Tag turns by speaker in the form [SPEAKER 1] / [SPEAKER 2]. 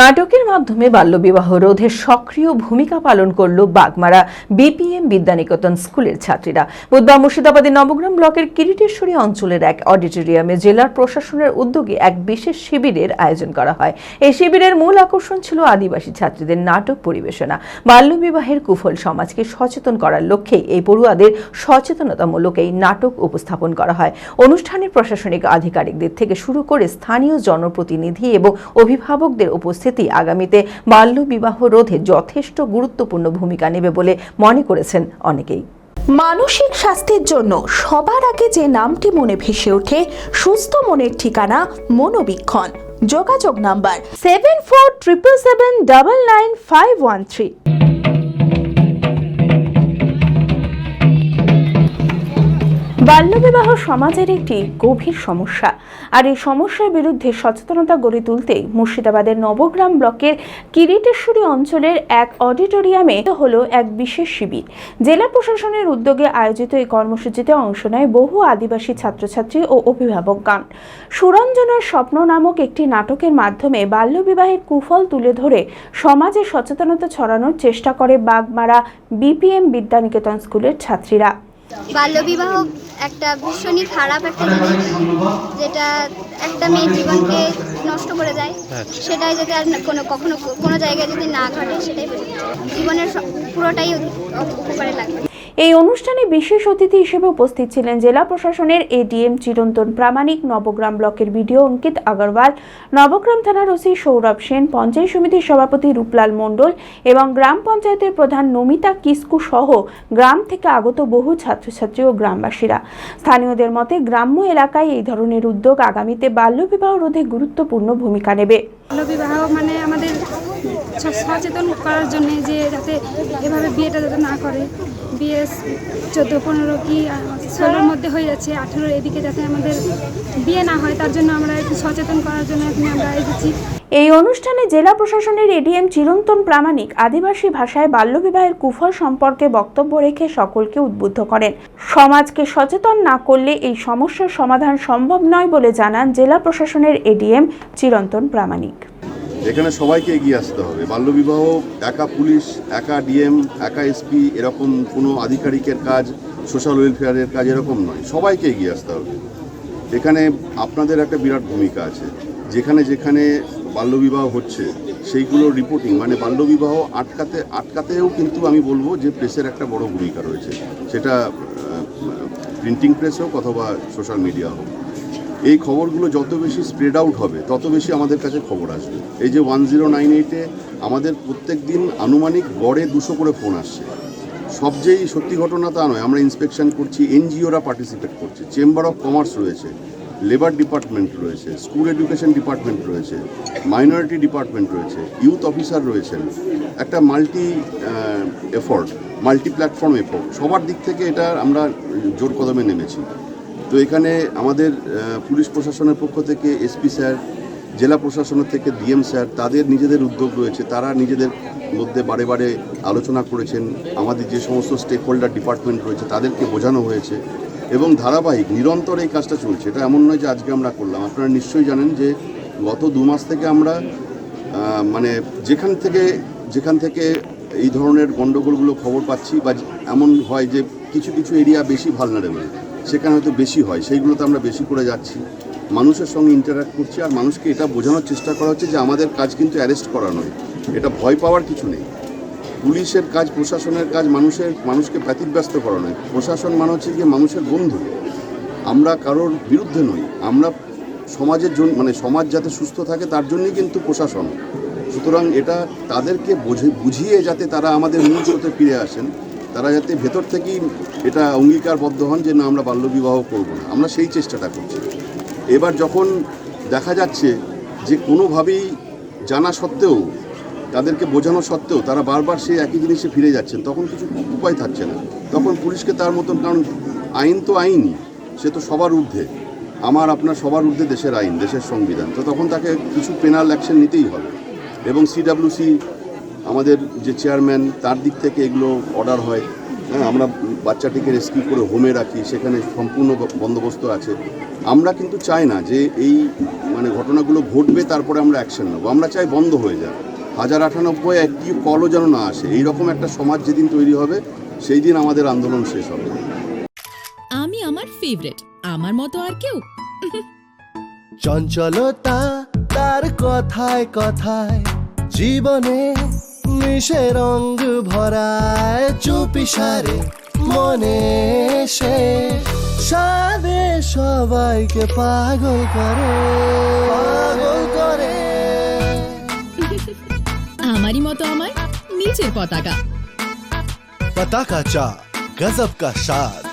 [SPEAKER 1] নাটকের মাধ্যমে বাল্যবিবাহ রোধে সক্রিয় ভূমিকা পালন করল বাগমারা বিপিএম বিদ্যানিকেতন স্কুলের ছাত্রীরা বুধবার মুর্শিদাবাদের নবগ্রাম ব্লকের কিরিটেশ্বরী অঞ্চলের এক অডিটোরিয়ামে জেলার প্রশাসনের উদ্যোগে এক বিশেষ শিবিরের আয়োজন করা হয় এই শিবিরের মূল আকর্ষণ ছিল আদিবাসী ছাত্রীদের নাটক পরিবেশনা বাল্যবিবাহের কুফল সমাজকে সচেতন করার লক্ষ্যে এই পড়ুয়াদের সচেতনতামূলক এই নাটক উপস্থাপন করা হয় অনুষ্ঠানে প্রশাসনিক আধিকারিকদের থেকে শুরু করে স্থানীয় জনপ্রতিনিধি এবং অভিভাবকদের উপস্থিত উপস্থিতি আগামীতে বাল্য বিবাহ রোধে যথেষ্ট গুরুত্বপূর্ণ ভূমিকা নেবে বলে মনে করেছেন অনেকেই
[SPEAKER 2] মানসিক স্বাস্থ্যের জন্য সবার আগে যে নামটি মনে ভেসে ওঠে সুস্থ মনের ঠিকানা মনোবীক্ষণ যোগাযোগ number seven four triple seven double nine five one three
[SPEAKER 1] বাল্যবিবাহ সমাজের একটি গভীর সমস্যা আর এই সমস্যার বিরুদ্ধে সচেতনতা গড়ে তুলতে মুর্শিদাবাদের নবগ্রাম ব্লকের কিরিটেশ্বরী অঞ্চলের এক অডিটোরিয়ামে হলো এক বিশেষ শিবির জেলা প্রশাসনের উদ্যোগে আয়োজিত এই কর্মসূচিতে অংশ নেয় বহু আদিবাসী ছাত্রছাত্রী ও অভিভাবকগণ সুরঞ্জনার স্বপ্ন নামক একটি নাটকের মাধ্যমে বাল্যবিবাহের কুফল তুলে ধরে সমাজে সচেতনতা ছড়ানোর চেষ্টা করে বাগমারা বিপিএম বিদ্যানিকেতন স্কুলের ছাত্রীরা
[SPEAKER 3] বাল্যবিবাহ একটা ভীষণই খারাপ একটা জিনিস যেটা একটা মেয়ের জীবনকে নষ্ট করে দেয় আচ্ছা। সেটাই যাতে আর কোনো কখনো কোনো জায়গায় যদি না ঘটে সেটাই জীবনের পুরোটাই উপকারে লাগবে
[SPEAKER 1] এই অনুষ্ঠানে বিশেষ অতিথি হিসেবে উপস্থিত ছিলেন জেলা প্রশাসনের এডিএম চিরন্তন প্রামাণিক নবগ্রাম ব্লকের বিডিও অঙ্কিত আগরওয়াল নবগ্রাম থানার ওসি সৌরভ সেন পঞ্চায়েত সমিতির সভাপতি রূপলাল মণ্ডল এবং গ্রাম পঞ্চায়েতের প্রধান নমিতা কিস্কু সহ গ্রাম থেকে আগত বহু ছাত্রছাত্রী ও গ্রামবাসীরা স্থানীয়দের মতে গ্রাম্য এলাকায় এই ধরনের উদ্যোগ আগামীতে বাল্যবিবাহ রোধে গুরুত্বপূর্ণ ভূমিকা নেবে
[SPEAKER 4] বাল্যবিবাহ মানে আমাদের সচেতন করার জন্য যে যাতে এভাবে বিয়েটা যাতে না করে বিএস চোদ্দো পনেরো কি ষোলোর মধ্যে হয়ে যাচ্ছে আঠেরোর এদিকে যাতে আমাদের বিয়ে না হয় তার জন্য আমরা একটু সচেতন করার জন্য এখন আমরা এসেছি
[SPEAKER 1] এই অনুষ্ঠানে জেলা প্রশাসনের এডিএম চিরন্তন প্রামাণিক আদিবাসী ভাষায় বাল্যবিবাহের কুফল সম্পর্কে বক্তব্য রেখে সকলকে উদ্বুদ্ধ করেন সমাজকে সচেতন না করলে এই সমস্যার সমাধান সম্ভব নয় বলে জানান জেলা প্রশাসনের এডিএম চিরন্তন প্রামাণিক
[SPEAKER 5] এখানে সবাইকে এগিয়ে আসতে হবে বাল্যবিবাহ একা পুলিশ একা ডিএম একা এসপি এরকম কোনো আধিকারিকের কাজ সোশ্যাল ওয়েলফেয়ারের কাজ এরকম নয় সবাইকে এগিয়ে আসতে হবে এখানে আপনাদের একটা বিরাট ভূমিকা আছে যেখানে যেখানে বাল্যবিবাহ হচ্ছে সেইগুলো রিপোর্টিং মানে বাল্যবিবাহ আটকাতে আটকাতেও কিন্তু আমি বলবো যে প্রেসের একটা বড় ভূমিকা রয়েছে সেটা প্রিন্টিং প্রেস হোক অথবা সোশ্যাল মিডিয়া হোক এই খবরগুলো যত বেশি স্প্রেড আউট হবে তত বেশি আমাদের কাছে খবর আসবে এই যে ওয়ান জিরো নাইন এইটে আমাদের প্রত্যেক দিন আনুমানিক গড়ে দুশো করে ফোন আসছে সবচেয়ে সত্যি ঘটনা তা নয় আমরা ইন্সপেকশন করছি এনজিওরা পার্টিসিপেট করছে চেম্বার অফ কমার্স রয়েছে লেবার ডিপার্টমেন্ট রয়েছে স্কুল এডুকেশন ডিপার্টমেন্ট রয়েছে মাইনরিটি ডিপার্টমেন্ট রয়েছে ইউথ অফিসার রয়েছেন একটা multi effort multi platform effort সবার দিক থেকে এটা আমরা জোর কদমে নেমেছি তো এখানে আমাদের পুলিশ প্রশাসনের পক্ষ থেকে এসপি স্যার জেলা প্রশাসনের থেকে ডিএম স্যার তাদের নিজেদের উদ্যোগ রয়েছে তারা নিজেদের মধ্যে বারে বারে আলোচনা করেছেন আমাদের যে সমস্ত স্টেক হোল্ডার ডিপার্টমেন্ট রয়েছে তাদেরকে বোঝানো হয়েছে এবং ধারাবাহিক নিরন্তর এই কাজটা চলছে এটা এমন নয় যে আজকে আমরা করলাম আপনারা নিশ্চয়ই জানেন যে গত দু মাস থেকে আমরা মানে যেখান থেকে যেখান থেকে এই ধরনের গণ্ডগোলগুলো খবর পাচ্ছি বা এমন হয় যে কিছু কিছু এরিয়া বেশি ভালনারেবল সেখানে হয়তো বেশি হয় সেইগুলোতে আমরা বেশি করে যাচ্ছি মানুষের সঙ্গে ইন্টারাক্ট করছি আর মানুষকে এটা বোঝানোর চেষ্টা করা হচ্ছে যে আমাদের কাজ কিন্তু অ্যারেস্ট করা নয় এটা ভয় পাওয়ার কিছু নেই পুলিশের কাজ প্রশাসনের কাজ মানুষের মানুষকে ব্যতিব্যস্ত করা নয় প্রশাসন মানে হচ্ছে যে মানুষের বন্ধু আমরা কারোর বিরুদ্ধে নই আমরা সমাজের জন্য মানে সমাজ যাতে সুস্থ থাকে তার জন্যই কিন্তু প্রশাসন সুতরাং এটা তাদেরকে বুঝিয়ে যাতে তারা আমাদের মূল ফিরে আসেন তারা যাতে ভেতর থেকেই এটা অঙ্গীকারবদ্ধ হন যে না আমরা বাল্যবিবাহ করব না আমরা সেই চেষ্টাটা করছি এবার যখন দেখা যাচ্ছে যে কোনোভাবেই জানা সত্ত্বেও তাদেরকে বোঝানো সত্ত্বেও তারা বারবার সেই একই জিনিসে ফিরে যাচ্ছেন তখন কিছু উপায় থাকছে না তখন পুলিশকে তার মতন কারণ আইন তো আইনই সে তো সবার ঊর্ধ্বে আমার আপনার সবার ঊর্ধ্বে দেশের আইন দেশের সংবিধান তো তখন তাকে কিছু পেনাল অ্যাকশন নিতেই হবে এবং সিডাব্লিউসি আমাদের যে চেয়ারম্যান তার দিক থেকে এগুলো অর্ডার হয় হ্যাঁ আমরা বাচ্চাটিকে রেস্কিউ করে হোমে রাখি সেখানে সম্পূর্ণ বন্দোবস্ত আছে আমরা কিন্তু চাই না যে এই মানে ঘটনাগুলো ঘটবে তারপরে আমরা অ্যাকশন নেবো আমরা চাই বন্ধ হয়ে যাক হাজার আটানব্বই একটি কলও যেন না আসে এইরকম একটা সমাজ যেদিন তৈরি হবে সেই দিন আমাদের আন্দোলন শেষ হবে আমি আমার ফেভারিট আমার মতো আর কেউ চঞ্চলতা তার কথায় কথায় জীবনে মিশে রং ভরায় সারে মনে সে সাদে সবাইকে পাগল করে পাগল করে আমারই মতো আমার নিচের পতাকা পতাকা চা গজব কা সাদ